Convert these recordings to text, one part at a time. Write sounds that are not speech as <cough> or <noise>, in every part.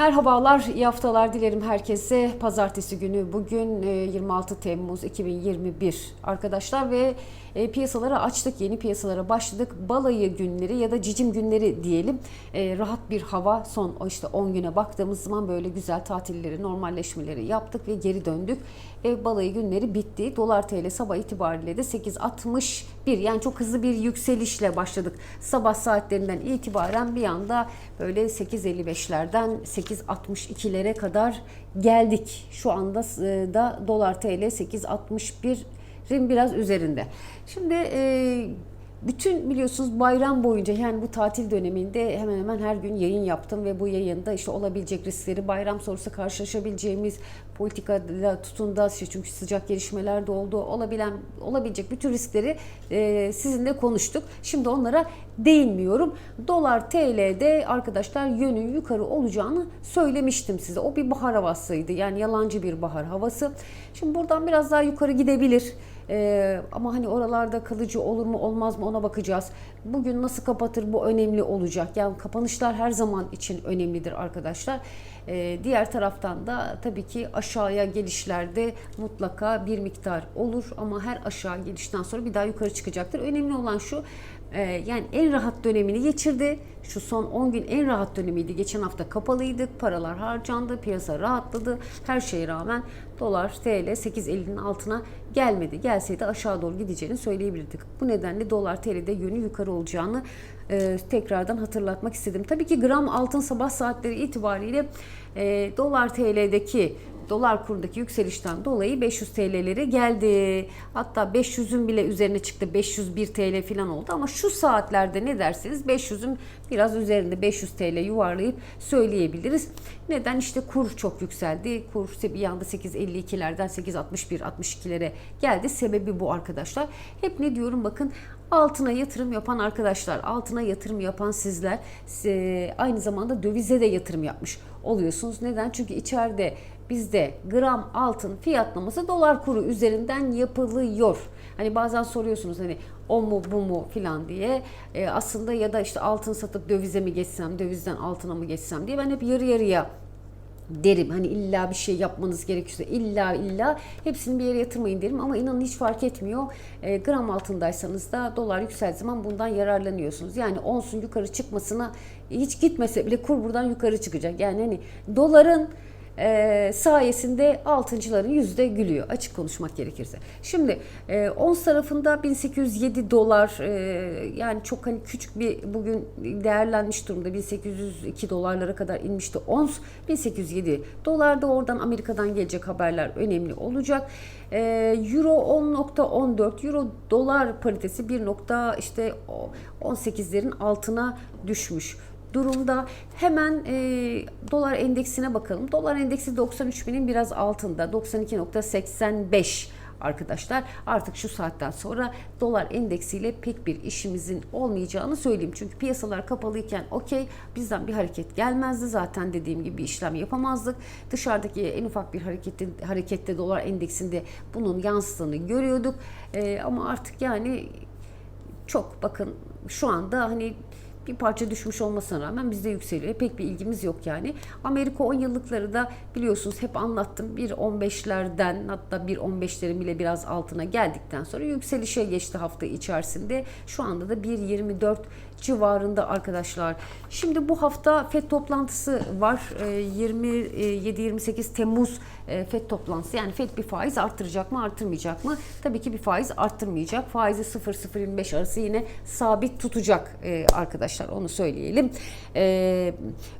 Merhabalar, iyi haftalar dilerim herkese. Pazartesi günü bugün e, 26 Temmuz 2021 arkadaşlar ve e, piyasalara açtık, yeni piyasalara başladık. Balayı günleri ya da cicim günleri diyelim. E, rahat bir hava son işte 10 güne baktığımız zaman böyle güzel tatilleri, normalleşmeleri yaptık ve geri döndük. Ve balayı günleri bitti. Dolar TL sabah itibariyle de 8.61 yani çok hızlı bir yükselişle başladık. Sabah saatlerinden itibaren bir anda böyle 8.55'lerden 8.62'lere kadar geldik. Şu anda e, da dolar TL 8.61'in biraz üzerinde. Şimdi e, bütün biliyorsunuz bayram boyunca yani bu tatil döneminde hemen hemen her gün yayın yaptım ve bu yayında işte olabilecek riskleri bayram sonrası karşılaşabileceğimiz politikada tutun da işte çünkü sıcak gelişmeler de oldu olabilen olabilecek bütün riskleri e, sizinle konuştuk. Şimdi onlara değinmiyorum. Dolar TL'de arkadaşlar yönün yukarı olacağını söylemiştim size. O bir bahar havasıydı. Yani yalancı bir bahar havası. Şimdi buradan biraz daha yukarı gidebilir. Ee, ama hani oralarda kalıcı olur mu olmaz mı ona bakacağız. Bugün nasıl kapatır bu önemli olacak. Yani kapanışlar her zaman için önemlidir arkadaşlar. Ee, diğer taraftan da tabii ki aşağıya gelişlerde mutlaka bir miktar olur ama her aşağı gelişten sonra bir daha yukarı çıkacaktır. Önemli olan şu e, yani en rahat dönemini geçirdi. Şu son 10 gün en rahat dönemiydi. Geçen hafta kapalıydık. Paralar harcandı. Piyasa rahatladı. Her şeye rağmen dolar TL 8.50'nin altına gelmedi. Gelseydi aşağı doğru gideceğini söyleyebilirdik. Bu nedenle dolar TL'de yönü yukarı olacağını e, tekrardan hatırlatmak istedim. Tabii ki gram altın sabah saatleri itibariyle e, dolar TL'deki dolar kurundaki yükselişten dolayı 500 TL'lere geldi. Hatta 500'ün bile üzerine çıktı. 501 TL falan oldu ama şu saatlerde ne derseniz 500'ün biraz üzerinde 500 TL yuvarlayıp söyleyebiliriz. Neden? İşte kur çok yükseldi. Kur bir anda 8.52'lerden 8.61 62'lere geldi. Sebebi bu arkadaşlar. Hep ne diyorum bakın altına yatırım yapan arkadaşlar, altına yatırım yapan sizler aynı zamanda dövize de yatırım yapmış oluyorsunuz. Neden? Çünkü içeride bizde gram altın fiyatlaması dolar kuru üzerinden yapılıyor. Hani bazen soruyorsunuz hani o mu bu mu filan diye. E, aslında ya da işte altın satıp dövize mi geçsem, dövizden altına mı geçsem diye ben hep yarı yarıya derim. Hani illa bir şey yapmanız gerekiyorsa illa illa hepsini bir yere yatırmayın derim ama inanın hiç fark etmiyor. E, gram altındaysanız da dolar yükseldiği zaman bundan yararlanıyorsunuz. Yani onsun yukarı çıkmasına hiç gitmese bile kur buradan yukarı çıkacak. Yani hani doların e, sayesinde altıncıların yüzde gülüyor açık konuşmak gerekirse. Şimdi e, ons tarafında 1807 dolar e, yani çok hani küçük bir bugün değerlenmiş durumda 1802 dolarlara kadar inmişti ons 1807 dolarda oradan Amerika'dan gelecek haberler önemli olacak. E, Euro 10.14 Euro dolar paritesi 1. işte 18'lerin altına düşmüş durumda. Hemen e, dolar endeksine bakalım. Dolar endeksi 93 binin biraz altında. 92.85 arkadaşlar. Artık şu saatten sonra dolar endeksiyle pek bir işimizin olmayacağını söyleyeyim. Çünkü piyasalar kapalıyken okey bizden bir hareket gelmezdi. Zaten dediğim gibi işlem yapamazdık. Dışarıdaki en ufak bir harekette, harekette dolar endeksinde bunun yansıdığını görüyorduk. E, ama artık yani çok bakın şu anda hani bir parça düşmüş olmasına rağmen bizde yükseliyor. Pek bir ilgimiz yok yani. Amerika 10 yıllıkları da biliyorsunuz hep anlattım. 1.15'lerden hatta 1.15'lerin bile biraz altına geldikten sonra yükselişe geçti hafta içerisinde. Şu anda da 1.24 civarında arkadaşlar. Şimdi bu hafta FED toplantısı var. 27-28 Temmuz FED toplantısı. Yani FED bir faiz arttıracak mı arttırmayacak mı? Tabii ki bir faiz arttırmayacak. Faizi 0-0.25 arası yine sabit tutacak arkadaşlar. Onu söyleyelim.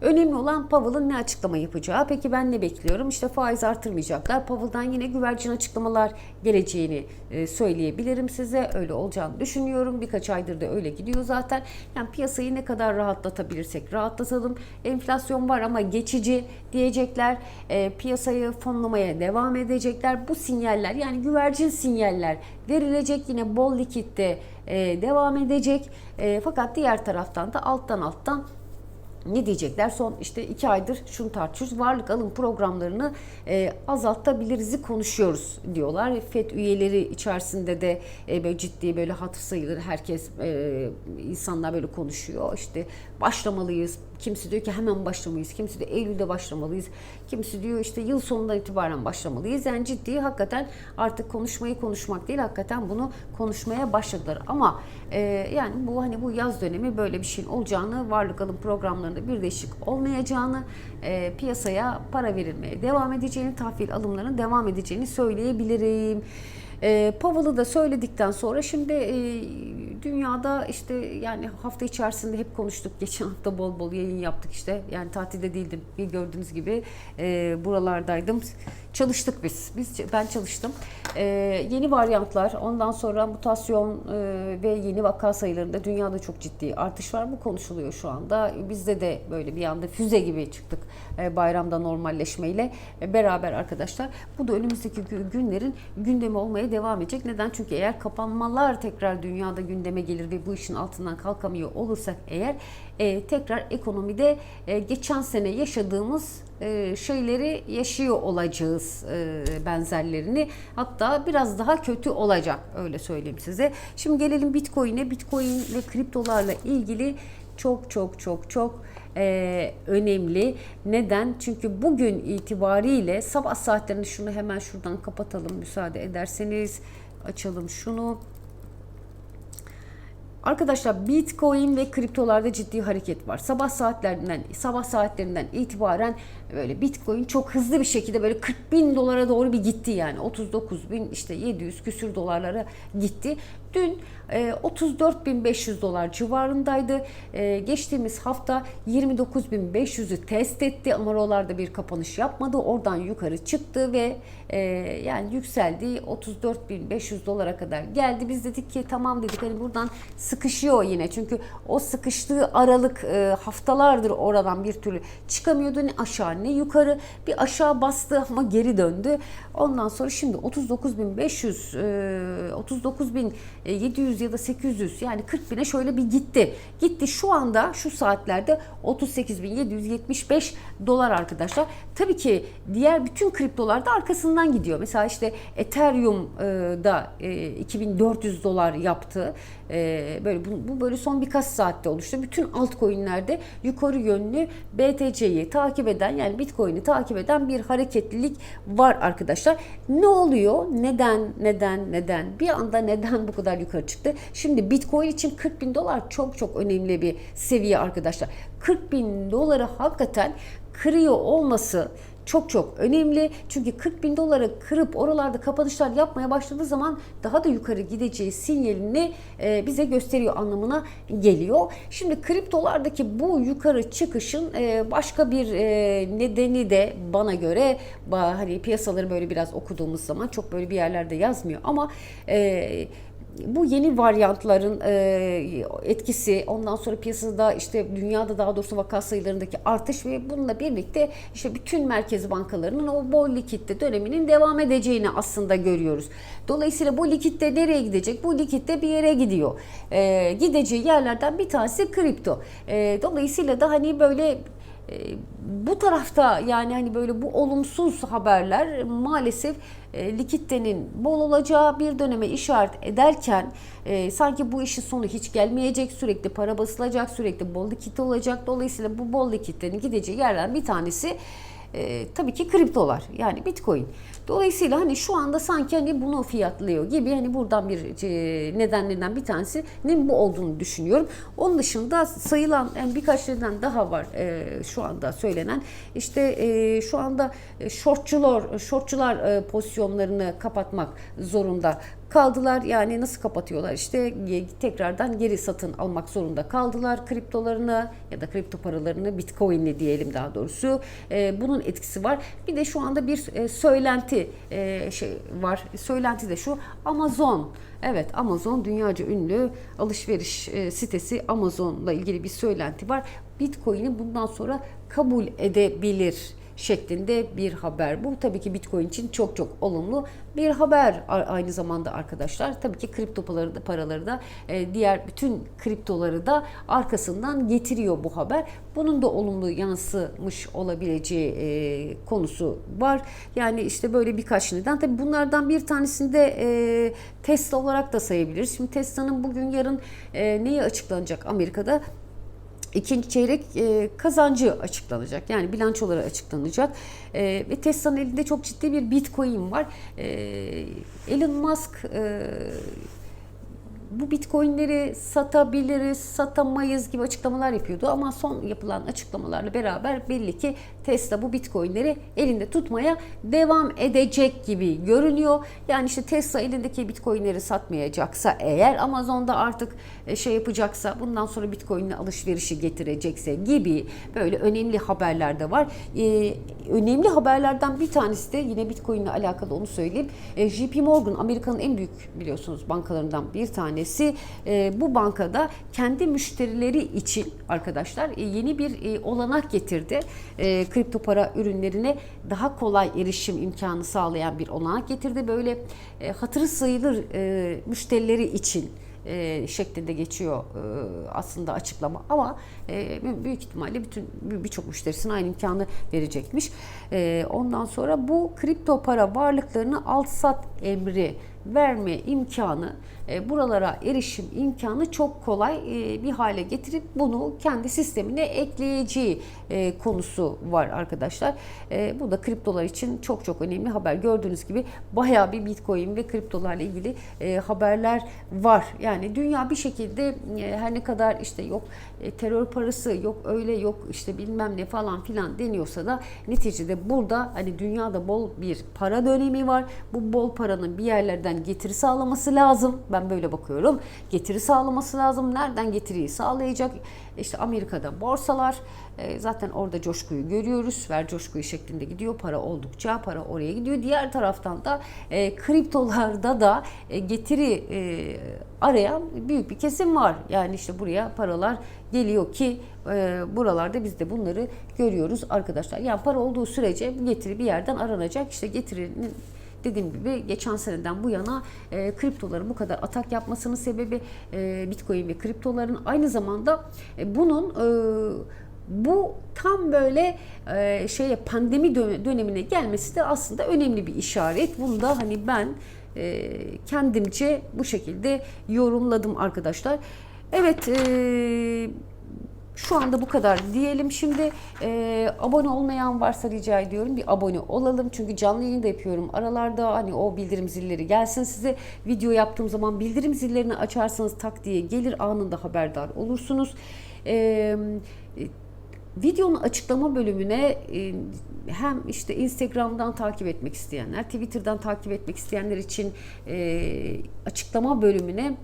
Önemli olan Powell'ın ne açıklama yapacağı. Peki ben ne bekliyorum? İşte faiz arttırmayacaklar. Powell'dan yine güvercin açıklamalar geleceğini söyleyebilirim size. Öyle olacağını düşünüyorum. Birkaç aydır da öyle gidiyor zaten. Yani piyasayı ne kadar rahatlatabilirsek rahatlatalım. Enflasyon var ama geçici diyecekler. E, piyasayı fonlamaya devam edecekler. Bu sinyaller yani güvercin sinyaller verilecek yine bol likitte e, devam edecek. E, fakat diğer taraftan da alttan alttan ne diyecekler? Son işte iki aydır şunu tartışıyoruz. Varlık alım programlarını e, azaltabiliriz konuşuyoruz diyorlar. FED üyeleri içerisinde de e, böyle ciddi böyle hatır sayılır herkes e, insanlar böyle konuşuyor. İşte başlamalıyız Kimisi diyor ki hemen başlamalıyız. Kimisi de Eylül'de başlamalıyız. Kimisi diyor işte yıl sonundan itibaren başlamalıyız. Yani ciddi hakikaten artık konuşmayı konuşmak değil hakikaten bunu konuşmaya başladılar. Ama e, yani bu hani bu yaz dönemi böyle bir şeyin olacağını, varlık alım programlarında bir değişik olmayacağını, e, piyasaya para verilmeye devam edeceğini, tahvil alımlarının devam edeceğini söyleyebilirim. E, Powell'ı da söyledikten sonra şimdi e, dünyada işte yani hafta içerisinde hep konuştuk. <laughs> Geçen hafta bol bol yayın yaptık işte. Yani tatilde değildim. Bir gördüğünüz gibi e, buralardaydım. Çalıştık biz. Biz ben çalıştım. E, yeni varyantlar, ondan sonra mutasyon e, ve yeni vaka sayılarında dünyada çok ciddi artış var. Bu konuşuluyor şu anda. Bizde de böyle bir anda füze gibi çıktık e, bayramda normalleşmeyle e, beraber arkadaşlar. Bu da önümüzdeki gü- günlerin gündemi olmaya devam edecek. Neden? Çünkü eğer kapanmalar tekrar dünyada gündeme gelir ve bu işin altından kalkamıyor olursak eğer e, tekrar ekonomide e, geçen sene yaşadığımız e, şeyleri yaşıyor olacağız e, benzerlerini. Hatta biraz daha kötü olacak öyle söyleyeyim size. Şimdi gelelim Bitcoin'e. Bitcoin ve kriptolarla ilgili çok çok çok çok e, önemli. Neden? Çünkü bugün itibariyle sabah saatlerinde şunu hemen şuradan kapatalım müsaade ederseniz. Açalım şunu. Arkadaşlar Bitcoin ve kriptolarda ciddi hareket var. Sabah saatlerinden sabah saatlerinden itibaren böyle Bitcoin çok hızlı bir şekilde böyle 40 bin dolara doğru bir gitti yani 39 bin işte 700 küsür dolarlara gitti. Dün e, 34.500 dolar civarındaydı. E, geçtiğimiz hafta 29.500'ü test etti ama oralarda bir kapanış yapmadı. Oradan yukarı çıktı ve e, yani yükseldi. 34.500 dolara kadar geldi. Biz dedik ki tamam dedik hani buradan sıkışıyor yine. Çünkü o sıkıştığı aralık haftalardır oradan bir türlü çıkamıyordu. Ne aşağı ne yukarı. Bir aşağı bastı ama geri döndü. Ondan sonra şimdi 39.500 39.000 e, 700 ya da 800 yani 40 bine şöyle bir gitti. Gitti şu anda şu saatlerde 38.775 dolar arkadaşlar. Tabii ki diğer bütün kriptolar da arkasından gidiyor. Mesela işte Ethereum'da e, 2400 e, dolar yaptı. Böyle bu, bu böyle son birkaç saatte oluştu. Bütün altcoin'lerde yukarı yönlü BTC'yi takip eden yani Bitcoin'i takip eden bir hareketlilik var arkadaşlar. Ne oluyor? Neden? Neden? Neden? Bir anda neden bu kadar yukarı çıktı? Şimdi Bitcoin için 40 bin dolar çok çok önemli bir seviye arkadaşlar. 40 bin doları hakikaten kırıyor olması çok çok önemli. Çünkü 40 bin doları kırıp oralarda kapanışlar yapmaya başladığı zaman daha da yukarı gideceği sinyalini e, bize gösteriyor anlamına geliyor. Şimdi kriptolardaki bu yukarı çıkışın e, başka bir e, nedeni de bana göre hani piyasaları böyle biraz okuduğumuz zaman çok böyle bir yerlerde yazmıyor ama e, bu yeni varyantların e, etkisi ondan sonra piyasada işte dünyada daha doğrusu vaka sayılarındaki artış ve bununla birlikte işte bütün merkez bankalarının o bol likitte döneminin devam edeceğini aslında görüyoruz. Dolayısıyla bu likitte nereye gidecek? Bu likitte bir yere gidiyor. E, gideceği yerlerden bir tanesi kripto. E, dolayısıyla da hani böyle bu tarafta yani hani böyle bu olumsuz haberler maalesef e, likiditenin bol olacağı bir döneme işaret ederken e, sanki bu işin sonu hiç gelmeyecek sürekli para basılacak sürekli bol likit olacak. Dolayısıyla bu bol likitlerin gideceği yerlerden bir tanesi e, tabii ki kriptolar yani bitcoin. Dolayısıyla hani şu anda sanki hani bunu fiyatlıyor gibi hani buradan bir e, nedenlerden bir tanesinin bu olduğunu düşünüyorum. Onun dışında sayılan yani birkaç neden daha var e, şu anda söylenen. İşte e, şu anda e, shortçular, shortçular e, pozisyonlarını kapatmak zorunda kaldılar. Yani nasıl kapatıyorlar? İşte tekrardan geri satın almak zorunda kaldılar kriptolarını ya da kripto paralarını bitcoin'li diyelim daha doğrusu. E, bunun etkisi var. Bir de şu anda bir e, söylenti e, şey var. Söylenti de şu Amazon Evet Amazon dünyaca ünlü alışveriş e, sitesi Amazon'la ilgili bir söylenti var. Bitcoin'i bundan sonra kabul edebilir şeklinde bir haber. Bu tabii ki Bitcoin için çok çok olumlu bir haber aynı zamanda arkadaşlar. Tabii ki kripto paraları da, e, diğer bütün kriptoları da arkasından getiriyor bu haber. Bunun da olumlu yansımış olabileceği e, konusu var. Yani işte böyle birkaç neden. Tabii bunlardan bir tanesinde e, Tesla olarak da sayabiliriz. Şimdi Tesla'nın bugün yarın neyi açıklanacak Amerika'da? İkinci çeyrek e, kazancı açıklanacak. Yani bilançoları açıklanacak. E, ve Tesla'nın elinde çok ciddi bir bitcoin var. E, Elon Musk e, bu bitcoinleri satabiliriz, satamayız gibi açıklamalar yapıyordu. Ama son yapılan açıklamalarla beraber belli ki Tesla bu bitcoinleri elinde tutmaya devam edecek gibi görünüyor. Yani işte Tesla elindeki bitcoinleri satmayacaksa eğer Amazon'da artık e, şey yapacaksa bundan sonra bitcoin'le alışverişi getirecekse gibi böyle önemli haberler de var. Ee, önemli haberlerden bir tanesi de yine bitcoin ile alakalı onu söyleyeyim. E, JP Morgan Amerika'nın en büyük biliyorsunuz bankalarından bir tanesi. E, bu bankada kendi müşterileri için arkadaşlar e, yeni bir e, olanak getirdi. E, kripto para ürünlerine daha kolay erişim imkanı sağlayan bir olanak getirdi. Böyle e, hatırı sayılır e, müşterileri için e, şeklinde geçiyor e, aslında açıklama ama e, büyük ihtimalle bütün birçok müşterisine aynı imkanı verecekmiş. Ondan sonra bu kripto para varlıklarını alt sat emri verme imkanı e, buralara erişim imkanı çok kolay e, bir hale getirip bunu kendi sistemine ekleyeceği e, konusu var arkadaşlar. Bu da kriptolar için çok çok önemli haber. Gördüğünüz gibi bayağı bir bitcoin ve kriptolarla ilgili haberler var. Yani dünya bir şekilde her ne kadar işte yok terör parası yok öyle yok işte bilmem ne falan filan deniyorsa da neticede burada hani dünyada bol bir para dönemi var. Bu bol paranın bir yerlerden getiri sağlaması lazım. Ben böyle bakıyorum. Getiri sağlaması lazım. Nereden getiriyi sağlayacak? İşte Amerika'da borsalar e, zaten orada coşkuyu görüyoruz. Ver coşkuyu şeklinde gidiyor. Para oldukça para oraya gidiyor. Diğer taraftan da e, kriptolarda da e, getiri e, arayan büyük bir kesim var. Yani işte buraya paralar geliyor ki buralarda biz de bunları görüyoruz arkadaşlar. Yani para olduğu sürece getiri bir yerden aranacak. İşte getirinin dediğim gibi geçen seneden bu yana e, kriptoların bu kadar atak yapmasının sebebi e, Bitcoin ve kriptoların aynı zamanda e, bunun e, bu tam böyle e, şeye pandemi dö- dönemine gelmesi de aslında önemli bir işaret. Bunu da hani ben e, kendimce bu şekilde yorumladım arkadaşlar. Evet, e, şu anda bu kadar diyelim. Şimdi e, abone olmayan varsa rica ediyorum bir abone olalım. Çünkü canlı yayın da yapıyorum. Aralarda hani o bildirim zilleri gelsin size. Video yaptığım zaman bildirim zillerini açarsanız tak diye gelir anında haberdar olursunuz. E, Videonun açıklama bölümüne e, hem işte Instagram'dan takip etmek isteyenler, Twitter'dan takip etmek isteyenler için e, açıklama bölümüne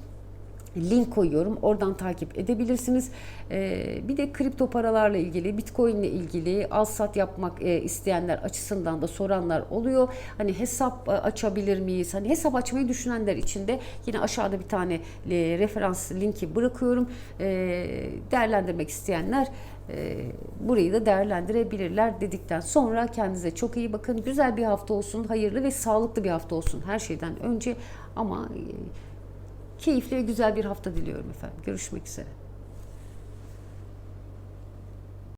link koyuyorum. Oradan takip edebilirsiniz. Ee, bir de kripto paralarla ilgili, bitcoin ile ilgili al sat yapmak e, isteyenler açısından da soranlar oluyor. Hani hesap e, açabilir miyiz? Hani hesap açmayı düşünenler için de yine aşağıda bir tane e, referans linki bırakıyorum. Değerlendirmek isteyenler burayı da değerlendirebilirler dedikten sonra kendinize çok iyi bakın. Güzel bir hafta olsun, hayırlı ve sağlıklı bir hafta olsun her şeyden önce ama keyifli ve güzel bir hafta diliyorum efendim. Görüşmek üzere.